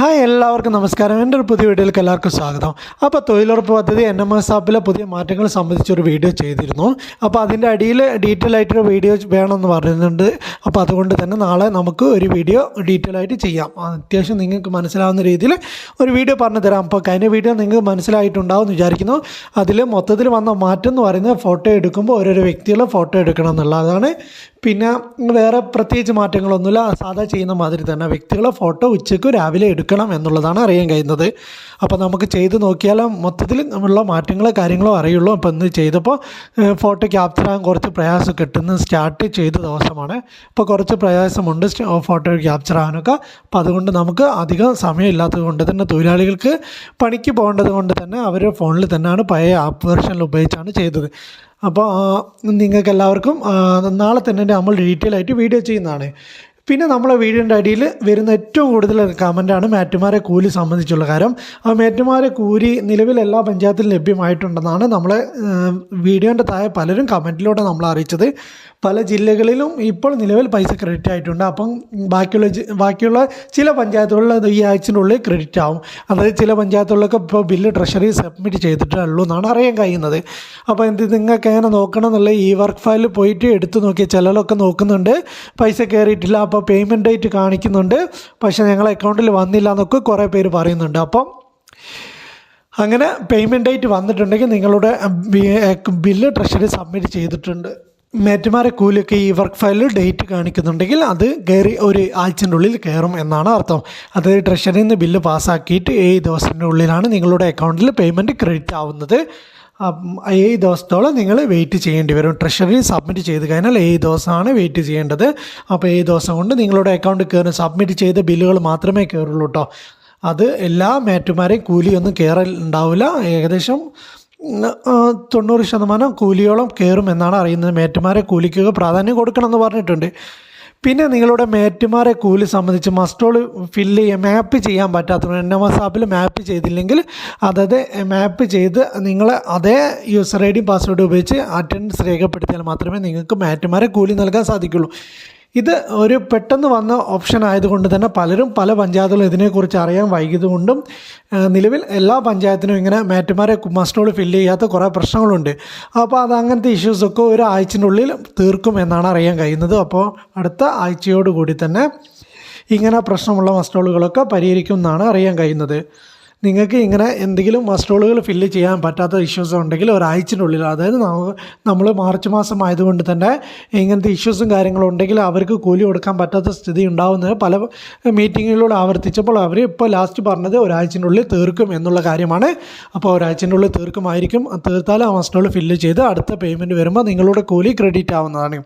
Hi എല്ലാവർക്കും നമസ്കാരം. എന്റെ ഒരു പുതിയ വീഡിയോയിലേക്ക് എല്ലാവർക്കും സ്വാഗതം. അപ്പോൾ തൊഴിലുറപ്പ് പദ്ധതി എൻ എം എസ് ആപ്പിലെ പുതിയ മാറ്റങ്ങൾ സംബന്ധിച്ചൊരു വീഡിയോ ചെയ്തിരുന്നു. അപ്പോൾ അതിന്റെ അടിയിൽ ഡീറ്റെയിൽ ആയിട്ടൊരു വീഡിയോ വേണമെന്ന് പറയുന്നുണ്ട് അപ്പോൾ അതുകൊണ്ട് തന്നെ നാളെ നമുക്ക് ഒരു വീഡിയോ ഡീറ്റെയിൽ ആയിട്ട് ചെയ്യാം. അത്യാവശ്യം നിങ്ങൾക്ക് മനസ്സിലാവുന്ന രീതിയിൽ ഒരു വീഡിയോ പറഞ്ഞു തരാം. അപ്പോൾ കഴിഞ്ഞ വീഡിയോ നിങ്ങൾക്ക് മനസ്സിലായിട്ടുണ്ടാവും എന്ന് വിചാരിക്കുന്നു. അതിൽ മൊത്തത്തിൽ വന്ന മാറ്റം എന്ന് പറയുന്നത് ഫോട്ടോ എടുക്കുമ്പോൾ ഓരോരോ വ്യക്തികളെ ഫോട്ടോ എടുക്കണം എന്നുള്ളതാണ് പിന്നെ വേറെ പ്രത്യേകിച്ച് മാറ്റങ്ങളൊന്നുമില്ല. സാധാ ചെയ്യുന്ന മാതിരി തന്നെ വ്യക്തികളെ ഫോട്ടോ ഉച്ചയ്ക്ക് രാവിലെ എടുക്കണം എന്നുള്ളതാണ് അറിയാൻ കഴിയുന്നത്. അപ്പോൾ നമുക്ക് ചെയ്ത് നോക്കിയാൽ മൊത്തത്തിൽ നമ്മളുള്ള മാറ്റങ്ങളോ കാര്യങ്ങളോ അറിയുള്ളൂ. അപ്പോൾ ഇന്ന് ചെയ്തപ്പോൾ ഫോട്ടോ ക്യാപ്ചർ ആകാൻ കുറച്ച് പ്രയാസം കിട്ടുന്ന. സ്റ്റാർട്ട് ചെയ്ത ദിവസമാണ്. അപ്പോൾ കുറച്ച് പ്രയാസമുണ്ട് ഫോട്ടോ ക്യാപ്ചർ ആകാനൊക്കെ. അപ്പോൾ അതുകൊണ്ട് നമുക്ക് അധികം സമയമില്ലാത്തത് കൊണ്ട് തന്നെ തൊഴിലാളികൾക്ക് പണിക്ക് പോകേണ്ടത് കൊണ്ട് തന്നെ അവർ ഫോണിൽ തന്നെയാണ് പഴയ ആപ്പ് വെർഷനിൽ ഉപയോഗിച്ചാണ് ചെയ്തത്. അപ്പോൾ നിങ്ങൾക്ക് എല്ലാവർക്കും നാളെ തന്നെ നമ്മൾ ഡീറ്റെയിൽ ആയിട്ട് വീഡിയോ ചെയ്യുന്നതാണ്. പിന്നെ നമ്മളെ വീഡിയോന്റെ അടിയിൽ വരുന്ന ഏറ്റവും കൂടുതൽ കമന്റാണ് മാറ്റുമാരെ കൂലി സംബന്ധിച്ചുള്ള കാര്യം. ആ മാറ്റുമാരെ കൂലി നിലവിൽ എല്ലാ പഞ്ചായത്തിലും ലഭ്യമായിട്ടുണ്ടെന്നാണ് നമ്മളെ വീഡിയോന്റെ താഴെ പലരും കമന്റിലൂടെ നമ്മൾ അറിയിച്ചത്. പല ജില്ലകളിലും ഇപ്പോൾ നിലവിൽ പൈസ ക്രെഡിറ്റ് ആയിട്ടുണ്ട്. അപ്പം ബാക്കിയുള്ള ബാക്കിയുള്ള ചില പഞ്ചായത്തുകളിൽ ഈ ഉള്ളിൽ ക്രെഡിറ്റ് ആവും. അതായത് ചില പഞ്ചായത്തുകളിലൊക്കെ ഇപ്പോൾ ബില്ല് ട്രഷറി സബ്മിറ്റ് ചെയ്തിട്ടേ ഉള്ളൂ എന്നാണ് അറിയാൻ കഴിയുന്നത്. അപ്പോൾ എന്ത് നിങ്ങൾക്ക് എങ്ങനെ നോക്കണം എന്നുള്ള ഈ വർക്ക് ഫയലിൽ പോയിട്ട് എടുത്തു നോക്കിയ ചിലരൊക്കെ നോക്കുന്നുണ്ട്. പൈസ കയറിയിട്ടില്ല അപ്പോൾ പേയ്മെന്റ് ഡേറ്റ് കാണിക്കുന്നുണ്ട്. പക്ഷേ ഞങ്ങളെ അക്കൗണ്ടിൽ വന്നില്ല എന്നൊക്കെ കുറേ പേര് പറയുന്നുണ്ട്. അപ്പം അങ്ങനെ പേയ്മെന്റ് ഡേറ്റ് വന്നിട്ടുണ്ടെങ്കിൽ നിങ്ങളുടെ ബില്ല് ട്രഷറി സബ്മിറ്റ് ചെയ്തിട്ടുണ്ട്. മേറ്റുമാരെ കൂലിയൊക്കെ ഈ വർക്ക് ഫയലിൽ ഡേറ്റ് കാണിക്കുന്നുണ്ടെങ്കിൽ അത് കയറി ഒരു ആഴ്ചന്റെ ഉള്ളിൽ കയറും എന്നാണ് അർത്ഥം. അതായത് ട്രഷറിയിൽ നിന്ന് ബില്ല് പാസ്സാക്കിയിട്ട് ഏഴ് ദിവസത്തിന്റെ ഉള്ളിലാണ് നിങ്ങളുടെ അക്കൗണ്ടിൽ പേയ്മെന്റ് ക്രെഡിറ്റ് ആവുന്നത്. ഏഴ് ദിവസത്തോളം നിങ്ങൾ വെയിറ്റ് ചെയ്യേണ്ടി വരും. ട്രഷറി സബ്മിറ്റ് ചെയ്ത് കഴിഞ്ഞാൽ ഏഴ് ദിവസമാണ് വെയിറ്റ് ചെയ്യേണ്ടത്. അപ്പോൾ ഏഴ് ദിവസം കൊണ്ട് നിങ്ങളുടെ അക്കൗണ്ട് കയറും. സബ്മിറ്റ് ചെയ്ത ബില്ലുകൾ മാത്രമേ കയറുള്ളൂ കേട്ടോ അത് എല്ലാ മേറ്റുമാരെയും കൂലിയൊന്നും കയറലുണ്ടാവില്ല ഏകദേശം തൊണ്ണൂറ് ശതമാനം കൂലിയോളം കയറും എന്നാണ് അറിയുന്നത്. മേറ്റുമാരെ കൂലിക്കൊക്കെ പ്രാധാന്യം കൊടുക്കണമെന്ന് പറഞ്ഞിട്ടുണ്ട്. പിന്നെ നിങ്ങളുടെ മേറ്റുമാരെ കൂലി സംബന്ധിച്ച് മസ്റ്റോൾ ഫില്ല് ചെയ്യാൻ മാപ്പ് ചെയ്യാൻ പറ്റാത്ത എൻ എം എസ് ആപ്പിൽ മാപ്പ് ചെയ്തില്ലെങ്കിൽ അതത് മാപ്പ് ചെയ്ത് നിങ്ങൾ അതേ യൂസർ ഐ ഡി പാസ്വേഡ് ഉപയോഗിച്ച് അറ്റൻഡൻസ് രേഖപ്പെടുത്തിയാൽ മാത്രമേ നിങ്ങൾക്ക് മാറ്റുമാരെ കൂലി നൽകാൻ സാധിക്കുള്ളൂ. ഇത് ഒരു പെട്ടെന്ന് വന്ന ഓപ്ഷൻ ആയതുകൊണ്ട് തന്നെ പലരും പല പഞ്ചായത്തുകളും ഇതിനെക്കുറിച്ച് അറിയാൻ വൈകിയതുകൊണ്ടും നിലവിൽ എല്ലാ പഞ്ചായത്തിനും ഇങ്ങനെ മാറ്റുമാരെ മസ്റ്റോൾ ഫില്ല് ചെയ്യാത്ത കുറേ പ്രശ്നങ്ങളുണ്ട്. അപ്പോൾ അത് അങ്ങനത്തെ ഇഷ്യൂസൊക്കെ ഒരു ആഴ്ചനുള്ളിൽ തീർക്കും എന്നാണ് അറിയാൻ കഴിയുന്നത്. അപ്പോൾ അടുത്ത ആഴ്ചയോടുകൂടി തന്നെ ഇങ്ങനെ പ്രശ്നമുള്ള മസ്റ്റോളുകളൊക്കെ പരിഹരിക്കും എന്നാണ് അറിയാൻ കഴിയുന്നത്. നിങ്ങൾക്ക് ഇങ്ങനെ എന്തെങ്കിലും മസ്റ്റോളുകൾ ഫില്ല് ചെയ്യാൻ പറ്റാത്ത ഇഷ്യൂസ് ഉണ്ടെങ്കിൽ ഒരാഴ്ചനുള്ളിൽ അതായത് നമ്മൾ മാർച്ച് മാസം ആയതുകൊണ്ട് തന്നെ ഇങ്ങനത്തെ ഇഷ്യൂസും കാര്യങ്ങളും ഉണ്ടെങ്കിൽ അവർക്ക് കൂലി കൊടുക്കാൻ പറ്റാത്ത സ്ഥിതി ഉണ്ടാവുന്നത് പല മീറ്റിങ്ങുകളിലൂടെ ആവർത്തിച്ചപ്പോൾ അവർ ഇപ്പോൾ ലാസ്റ്റ് പറഞ്ഞത് ഒരാഴ്ചനുള്ളിൽ തീർക്കും എന്നുള്ള കാര്യമാണ്. അപ്പോൾ ഒരാഴ്ചനുള്ളിൽ തീർക്കുമായിരിക്കും. തീർത്താൽ ആ മസ്റ്റോൾ ഫില്ല് ചെയ്ത് അടുത്ത പേയ്മെന്റ് വരുമ്പോൾ നിങ്ങളുടെ കൂലി ക്രെഡിറ്റ് ആവുന്നതാണ്.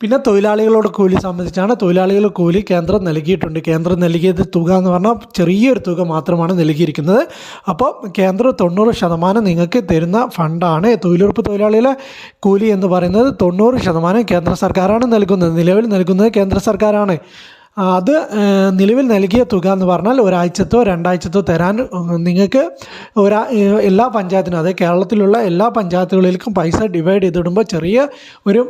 പിന്നെ തൊഴിലാളികളുടെ കൂലി സംബന്ധിച്ചാണ് തൊഴിലാളികൾ കൂലി കേന്ദ്രം നൽകിയിട്ടുണ്ട്. കേന്ദ്രം നൽകിയത് തുക എന്ന് പറഞ്ഞാൽ ചെറിയൊരു തുക മാത്രമാണ് നൽകിയിരിക്കുന്നത്. അപ്പോൾ കേന്ദ്രം തൊണ്ണൂറ് ശതമാനം നിങ്ങൾക്ക് തരുന്ന ഫണ്ടാണ് തൊഴിലുറപ്പ് തൊഴിലാളികളെ കൂലി എന്ന് പറയുന്നത്. തൊണ്ണൂറ് ശതമാനം കേന്ദ്ര സർക്കാരാണ് നൽകുന്നത്. നിലവിൽ നൽകുന്നത് കേന്ദ്ര സർക്കാരാണ്. അത് നിലവിൽ നൽകിയ തുക എന്ന് പറഞ്ഞാൽ ഒരാഴ്ചത്തോ രണ്ടാഴ്ചത്തോ തരാൻ നിങ്ങൾക്ക് ഒരാ എല്ലാ പഞ്ചായത്തിനും അതായത് കേരളത്തിലുള്ള എല്ലാ പഞ്ചായത്തുകളിലേക്കും പൈസ ഡിവൈഡ് ചെയ്തിടുമ്പോൾ ചെറിയ ഒരു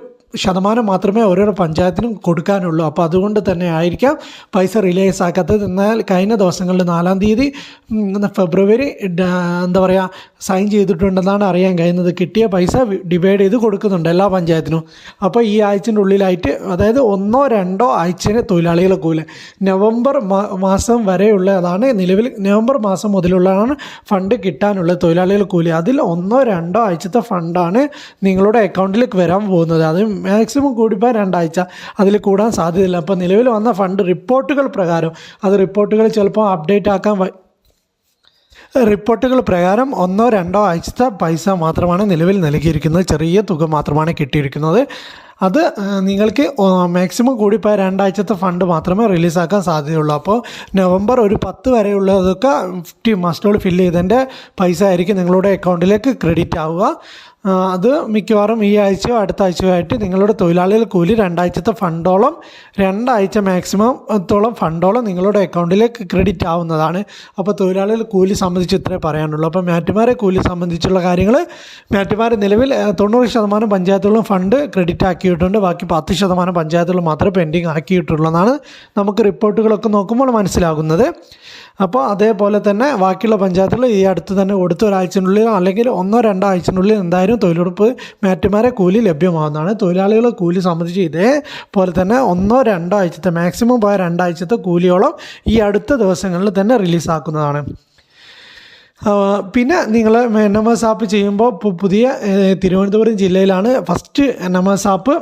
ശതമാനം മാത്രമേ ഓരോരോ പഞ്ചായത്തിനും കൊടുക്കാനുള്ളൂ. അപ്പോൾ അതുകൊണ്ട് തന്നെ ആയിരിക്കാം പൈസ റിലീസ് ആക്കാത്തത്. എന്നാൽ കഴിഞ്ഞ ദിവസങ്ങളിൽ നാലാം തീയതി ഫെബ്രുവരി എന്താ പറയുക സൈൻ ചെയ്തിട്ടുണ്ടെന്നാണ് അറിയാൻ കഴിയുന്നത്. കിട്ടിയ പൈസ ഡിവൈഡ് ചെയ്ത് കൊടുക്കുന്നുണ്ട് എല്ലാ പഞ്ചായത്തിനും. അപ്പോൾ ഈ ആഴ്ചന്റെ ഉള്ളിലായിട്ട് അതായത് ഒന്നോ രണ്ടോ ആഴ്ചനെ തൊഴിലാളികളെ കൂലി നവംബർ മാസം വരെയുള്ളതാണ് നിലവിൽ നവംബർ മാസം മുതലുള്ളതാണ് ഫണ്ട് കിട്ടാനുള്ള തൊഴിലാളികൾ കൂലി. അതിൽ ഒന്നോ രണ്ടോ ആഴ്ചത്തെ ഫണ്ടാണ് നിങ്ങളുടെ അക്കൗണ്ടിലേക്ക് വരാൻ പോകുന്നത്. അത് മാക്സിമം കൂടിപ്പോൾ രണ്ടാഴ്ച. അതിൽ കൂടാൻ സാധ്യതയില്ല. അപ്പോൾ നിലവിൽ വന്ന ഫണ്ട് റിപ്പോർട്ടുകൾ പ്രകാരം അത് റിപ്പോർട്ടുകൾ ചിലപ്പോൾ അപ്ഡേറ്റ് ആക്കാൻ റിപ്പോർട്ടുകൾ പ്രകാരം ഒന്നോ രണ്ടോ ആഴ്ചത്തെ പൈസ മാത്രമാണ് നിലവിൽ നൽകിയിരിക്കുന്നത്. ചെറിയ തുക മാത്രമാണ് കിട്ടിയിരിക്കുന്നത്. അത് നിങ്ങൾക്ക് മാക്സിമം കൂടിപ്പോയ രണ്ടാഴ്ചത്തെ ഫണ്ട് മാത്രമേ റിലീസാക്കാൻ സാധ്യതയുള്ളൂ. അപ്പോൾ നവംബർ ഒരു പത്ത് വരെയുള്ളതൊക്കെ ഫിഫ്റ്റി മസ്റ്റോൾ ഫില്ല് ചെയ്തതിന്റെ പൈസ ആയിരിക്കും നിങ്ങളുടെ അക്കൗണ്ടിലേക്ക് ക്രെഡിറ്റ് ആവുക. അത് മിക്കവാറും ഈ ആഴ്ചയോ അടുത്ത ആഴ്ചയോ ആയിട്ട് നിങ്ങളുടെ തൊഴിലാളികൾ കൂലി രണ്ടാഴ്ചത്തെ ഫണ്ടോളം രണ്ടാഴ്ച മാക്സിമം ത്തോളം ഫണ്ടോളം നിങ്ങളുടെ അക്കൗണ്ടിലേക്ക് ക്രെഡിറ്റ് ആവുന്നതാണ്. അപ്പോൾ തൊഴിലാളികൾ കൂലി സംബന്ധിച്ച് ഇത്രേ പറയാനുള്ളൂ. അപ്പോൾ മാറ്റുമാരെ കൂലി സംബന്ധിച്ചുള്ള കാര്യങ്ങൾ മാറ്റുമാർ നിലവിൽ തൊണ്ണൂറ് ശതമാനം പഞ്ചായത്തുകളും ഫണ്ട് ക്രെഡിറ്റ് ആക്കിയിട്ടുണ്ട്. ബാക്കി പത്ത് ശതമാനം പഞ്ചായത്തുകൾ മാത്രമേ പെൻഡിങ് ആക്കിയിട്ടുള്ളൂ എന്നാണ് നമുക്ക് റിപ്പോർട്ടുകളൊക്കെ നോക്കുമ്പോൾ മനസ്സിലാകുന്നത്. അപ്പോൾ അതേപോലെ തന്നെ ബാക്കിയുള്ള പഞ്ചായത്തുകൾ ഈ അടുത്ത് തന്നെ കൊടുത്ത ഒരാഴ്ചനുള്ളിൽ അല്ലെങ്കിൽ ഒന്നോ രണ്ടോ ആഴ്ചനുള്ളിൽ എന്തായാലും തൊഴിലുറപ്പ് മാറ്റുമാരെ കൂലി ലഭ്യമാവുന്നതാണ്. തൊഴിലാളികളെ കൂലി സംബന്ധിച്ച് ഇതേപോലെ തന്നെ ഒന്നോ രണ്ടോ ആഴ്ചത്തെ മാക്സിമം പോയ രണ്ടാഴ്ചത്തെ കൂലിയോളം ഈ അടുത്ത ദിവസങ്ങളിൽ തന്നെ റിലീസാക്കുന്നതാണ് പിന്നെ നിങ്ങൾ എൻ എം എസ് ആപ്പ് ചെയ്യുമ്പോൾ പുതിയ തിരുവനന്തപുരം ജില്ലയിലാണ് first N M S app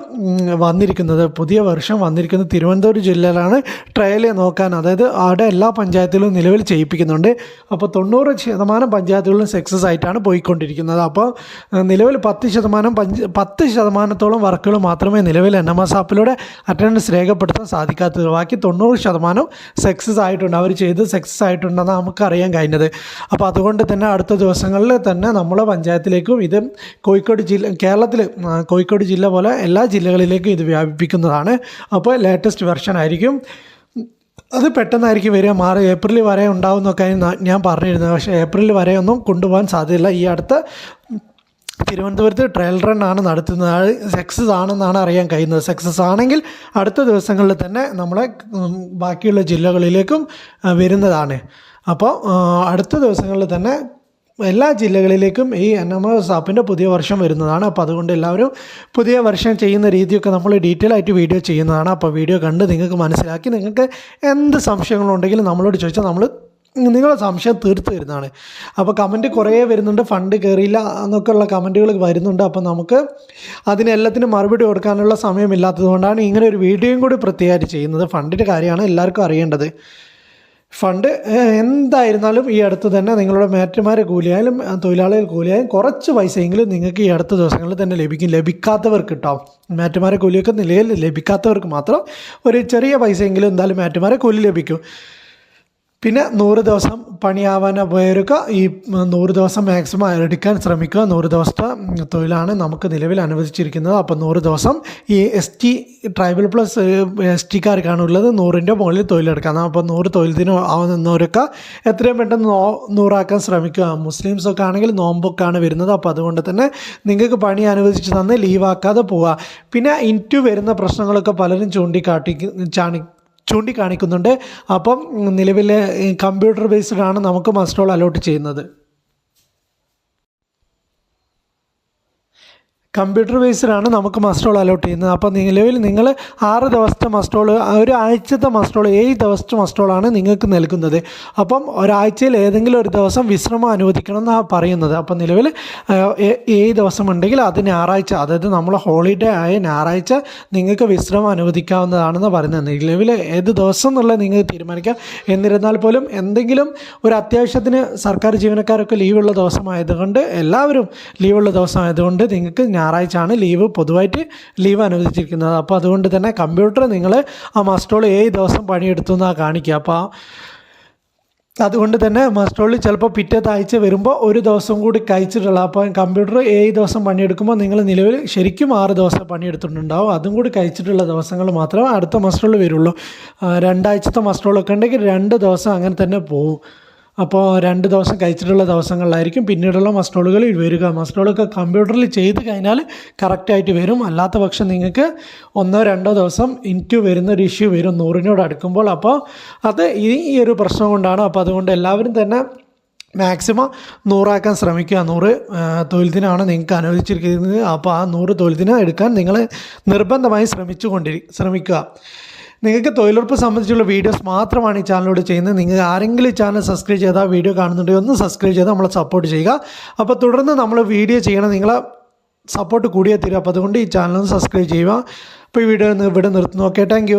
വന്നിരിക്കുന്നത്. പുതിയ വർഷം വന്നിരിക്കുന്നത് തിരുവനന്തപുരം ജില്ലയിലാണ്. ട്രയൽ നോക്കാൻ അതായത് അവിടെ എല്ലാ പഞ്ചായത്തിലും നിലവിൽ ചെയ്യിപ്പിക്കുന്നുണ്ട്. അപ്പോൾ തൊണ്ണൂറ് ശതമാനം പഞ്ചായത്തുകളിലും സക്സസ് ആയിട്ടാണ് പോയിക്കൊണ്ടിരിക്കുന്നത്. അപ്പോൾ നിലവിൽ പത്ത് ശതമാനം പഞ്ച് പത്ത് ശതമാനത്തോളം വർക്കുകൾ മാത്രമേ നിലവിൽ എൻ എം എസ് ആപ്പിലൂടെ അറ്റൻഡൻസ് രേഖപ്പെടുത്താൻ സാധിക്കാത്തത്. ബാക്കി തൊണ്ണൂറ് ശതമാനം സക്സസ് ആയിട്ടുണ്ട്. അവർ ചെയ്ത് സക്സസ് ആയിട്ടുണ്ടെന്ന് നമുക്കറിയാൻ കഴിഞ്ഞത്. അപ്പോൾ അതുകൊണ്ട് തന്നെ അടുത്ത ദിവസങ്ങളിൽ തന്നെ നമ്മളെ പഞ്ചായത്തിലേക്കും ഇത് കോഴിക്കോട് ജില്ല കേരളത്തിൽ കോഴിക്കോട് ജില്ല പോലെ എല്ലാ ജില്ലകളിലേക്കും ഇത് വ്യാപിപ്പിക്കുന്നതാണ്. അപ്പോൾ ലേറ്റസ്റ്റ് വെർഷൻ ആയിരിക്കും. അത് പെട്ടെന്നായിരിക്കും വരിക. മാറി ഏപ്രിൽ വരെ ഉണ്ടാവുമെന്നൊക്കെ ഞാൻ പറഞ്ഞിരുന്നത് പക്ഷേ ഏപ്രിൽ വരെ ഒന്നും കൊണ്ടുപോകാൻ സാധ്യതയില്ല. ഈ അടുത്ത തിരുവനന്തപുരത്ത് ട്രയൽ റൺ ആണ് നടത്തുന്നത്. സക്സസ് ആണെന്നാണ് അറിയാൻ കഴിയുന്നത്. സക്സസ് ആണെങ്കിൽ അടുത്ത ദിവസങ്ങളിൽ തന്നെ നമ്മളെ ബാക്കിയുള്ള ജില്ലകളിലേക്കും വരുന്നതാണ്. അപ്പോൾ അടുത്ത ദിവസങ്ങളിൽ തന്നെ എല്ലാ ജില്ലകളിലേക്കും ഈ എൻ എം എസ് ആപ്പിന്റെ പുതിയ വർഷം വരുന്നതാണ്. അപ്പോൾ അതുകൊണ്ട് എല്ലാവരും പുതിയ വർഷം ചെയ്യുന്ന രീതിയൊക്കെ നമ്മൾ ഡീറ്റെയിൽ ആയിട്ട് വീഡിയോ ചെയ്യുന്നതാണ്. അപ്പോൾ വീഡിയോ കണ്ട് നിങ്ങൾക്ക് മനസ്സിലാക്കി നിങ്ങൾക്ക് എന്ത് സംശയങ്ങളുണ്ടെങ്കിലും നമ്മളോട് ചോദിച്ചാൽ നമ്മൾ നിങ്ങളുടെ സംശയം തീർത്ത് തരുന്നതാണ്. അപ്പോൾ കമന്റ് കുറേ വരുന്നുണ്ട്. ഫണ്ട് കയറിയില്ല എന്നൊക്കെയുള്ള കമന്റുകൾ വരുന്നുണ്ട്. അപ്പോൾ നമുക്ക് അതിനെല്ലാത്തിനും മറുപടി കൊടുക്കാനുള്ള സമയമില്ലാത്തത് കൊണ്ടാണ് ഇങ്ങനെ ഒരു വീഡിയോയും കൂടി പ്രത്യേകമായിട്ട് ചെയ്യുന്നത്. ഫണ്ടിന്റെ കാര്യമാണ് എല്ലാവർക്കും അറിയേണ്ടത്. ഫണ്ട് എന്തായിരുന്നാലും ഈ അടുത്ത് തന്നെ നിങ്ങളുടെ മേറ്റന്മാരെ കൂലിയായാലും തൊഴിലാളികൾ കൂലിയായാലും കുറച്ച് പൈസയെങ്കിലും നിങ്ങൾക്ക് ഈ അടുത്ത ദിവസങ്ങളിൽ തന്നെ ലഭിക്കും ലഭിക്കാത്തവർക്ക് കിട്ടാം മേറ്റന്മാരെ കൂലിയൊക്കെ നിലയിൽ ലഭിക്കാത്തവർക്ക് മാത്രം ഒരു ചെറിയ പൈസയെങ്കിലും എന്തായാലും മേറ്റന്മാരെ കൂലി ലഭിക്കും. പിന്നെ നൂറ് ദിവസം പണിയാവാൻ പോയവർക്ക് ഈ നൂറ് ദിവസം മാക്സിമം എടുക്കാൻ ശ്രമിക്കുക. നൂറ് ദിവസത്തെ തൊഴിലാണ് നമുക്ക് നിലവിൽ അനുവദിച്ചിരിക്കുന്നത്. അപ്പോൾ നൂറ് ദിവസം ഈ S T tribal plus S ടിക്കാർക്കാണ് ഉള്ളത്. നൂറിന്റെ മുകളിൽ തൊഴിലെടുക്കാം. അപ്പോൾ നൂറ് തൊഴിൽ ദിനം ആവുന്നവരൊക്കെ എത്രയും പെട്ടെന്ന് നോ നൂറാക്കാൻ ശ്രമിക്കുക. മുസ്ലിംസൊക്കെ ആണെങ്കിൽ നോമ്പൊക്കെയാണ് വരുന്നത്. അപ്പോൾ അതുകൊണ്ട് തന്നെ നിങ്ങൾക്ക് പണി അനുവദിച്ച് തന്ന് ലീവാക്കാതെ പോവുക. പിന്നെ ഇന്റു വരുന്ന പ്രശ്നങ്ങളൊക്കെ പലരും ചൂണ്ടിക്കാട്ടി ചാണി ചൂണ്ടിക്കാണിക്കുന്നുണ്ട്. അപ്പം നിലവിൽ കമ്പ്യൂട്ടർ ബേസ്ഡ് ആണ് നമുക്ക് മസ്റ്റോൾ അലോട്ട് ചെയ്യുന്നത്. കമ്പ്യൂട്ടർ ബേസ്ഡാണ് നമുക്ക് മസ്റ്റോൾ അലോട്ട് ചെയ്യുന്നത്. അപ്പോൾ നിലവിൽ നിങ്ങൾ ആറ് ദിവസത്തെ മസ്റ്റോൾ ഒരു ആഴ്ചത്തെ മസ്റ്റോൾ ഏഴ് ദിവസത്തെ മസ്റ്റോളാണ് നിങ്ങൾക്ക് നൽകുന്നത്. അപ്പം ഒരാഴ്ചയിൽ ഏതെങ്കിലും ഒരു ദിവസം വിശ്രമം അനുവദിക്കണം എന്നാണ് പറയുന്നത്. അപ്പം നിലവിൽ ഏഴ് ദിവസം ഉണ്ടെങ്കിൽ അത് ഞായറാഴ്ച അതായത് നമ്മൾ ഹോളിഡേ ആയ ഞായറാഴ്ച നിങ്ങൾക്ക് വിശ്രമം അനുവദിക്കാവുന്നതാണെന്ന് പറയുന്നത്. നിലവിൽ ഏത് ദിവസം എന്നുള്ളത് നിങ്ങൾക്ക് തീരുമാനിക്കാം. എന്നിരുന്നാൽ പോലും എന്തെങ്കിലും ഒരു അത്യാവശ്യത്തിന് സർക്കാർ ജീവനക്കാരൊക്കെ ലീവുള്ള ദിവസമായതുകൊണ്ട് എല്ലാവരും ലീവുള്ള ദിവസമായതുകൊണ്ട് നിങ്ങൾക്ക് ഞായറാഴ്ചയാണ് ലീവ് പൊതുവായിട്ട് ലീവ് അനുവദിച്ചിരിക്കുന്നത്. അപ്പോൾ അതുകൊണ്ട് തന്നെ കമ്പ്യൂട്ടർ നിങ്ങൾ ആ മസ്റ്റോൾ ഏഴ് ദിവസം പണിയെടുത്തു എന്നാണ് കാണിക്കുക. അപ്പോൾ അതുകൊണ്ട് തന്നെ മസ്റ്റോളിൽ ചിലപ്പോൾ പിറ്റേത്തെ ആഴ്ച വരുമ്പോൾ ഒരു ദിവസം കൂടി കഴിച്ചിട്ടുള്ള അപ്പോൾ കമ്പ്യൂട്ടർ ഏഴ് ദിവസം പണിയെടുക്കുമ്പോൾ നിങ്ങൾ നിലവിൽ ശരിക്കും ആറ് ദിവസം പണിയെടുത്തിട്ടുണ്ടാവും. അതും കൂടി കഴിച്ചിട്ടുള്ള ദിവസങ്ങൾ മാത്രമേ അടുത്ത മസ്റ്റോളിൽ വരുള്ളൂ. രണ്ടാഴ്ചത്തെ മസ്റ്റോളൊക്കെ ഉണ്ടെങ്കിൽ രണ്ട് ദിവസം അങ്ങനെ തന്നെ പോവും അപ്പോൾ രണ്ട് ദിവസം കഴിച്ചിട്ടുള്ള ദിവസങ്ങളിലായിരിക്കും പിന്നീടുള്ള മസ്റ്റോളുകൾ വരിക. മസ്റ്റോളൊക്കെ കമ്പ്യൂട്ടറിൽ ചെയ്ത് കഴിഞ്ഞാൽ കറക്റ്റായിട്ട് വരും. അല്ലാത്ത പക്ഷം നിങ്ങൾക്ക് ഒന്നോ രണ്ടോ ദിവസം ഇന്റു വരുന്ന ഒരു ഇഷ്യൂ വരും നൂറിനോട് അടുക്കുമ്പോൾ. അപ്പോൾ അത് ഈ ഒരു പ്രശ്നം കൊണ്ടാണ്. അപ്പോൾ അതുകൊണ്ട് എല്ലാവരും തന്നെ മാക്സിമം നൂറാക്കാൻ ശ്രമിക്കുക. നൂറ് തൊഴിൽദിനാണ് തൊഴിൽ നിങ്ങൾക്ക് അനുവദിച്ചിരിക്കുന്നത്. അപ്പോൾ ആ നൂറ് തൊഴിൽദിനം എടുക്കാൻ നിങ്ങൾ നിർബന്ധമായി ശ്രമിച്ചു കൊണ്ടിരി ശ്രമിക്കുക. നിങ്ങൾക്ക് തൊഴിലുറപ്പ് സംബന്ധിച്ചുള്ള വീഡിയോസ് മാത്രമാണ് ഈ ചാനലിലൂടെ ചെയ്യുന്നത്. നിങ്ങൾ ആരെങ്കിലും ഈ ചാനൽ സബ്സ്ക്രൈബ് ചെയ്താൽ വീഡിയോ കാണുന്നുണ്ടെങ്കിൽ ഒന്ന് സബ്സ്ക്രൈബ് ചെയ്ത് നമ്മളെ സപ്പോർട്ട് ചെയ്യുക. അപ്പോൾ തുടർന്ന് നമ്മൾ വീഡിയോ ചെയ്യണം. നിങ്ങളെ സപ്പോർട്ട് കൂടിയേ തീരും. അപ്പോൾ അതുകൊണ്ട് ഈ ചാനൽ ഒന്ന് സബ്സ്ക്രൈബ് ചെയ്യുക. അപ്പോൾ ഈ വീഡിയോ ഇവിടെ നിർത്തുന്നു ഓക്കെ താങ്ക്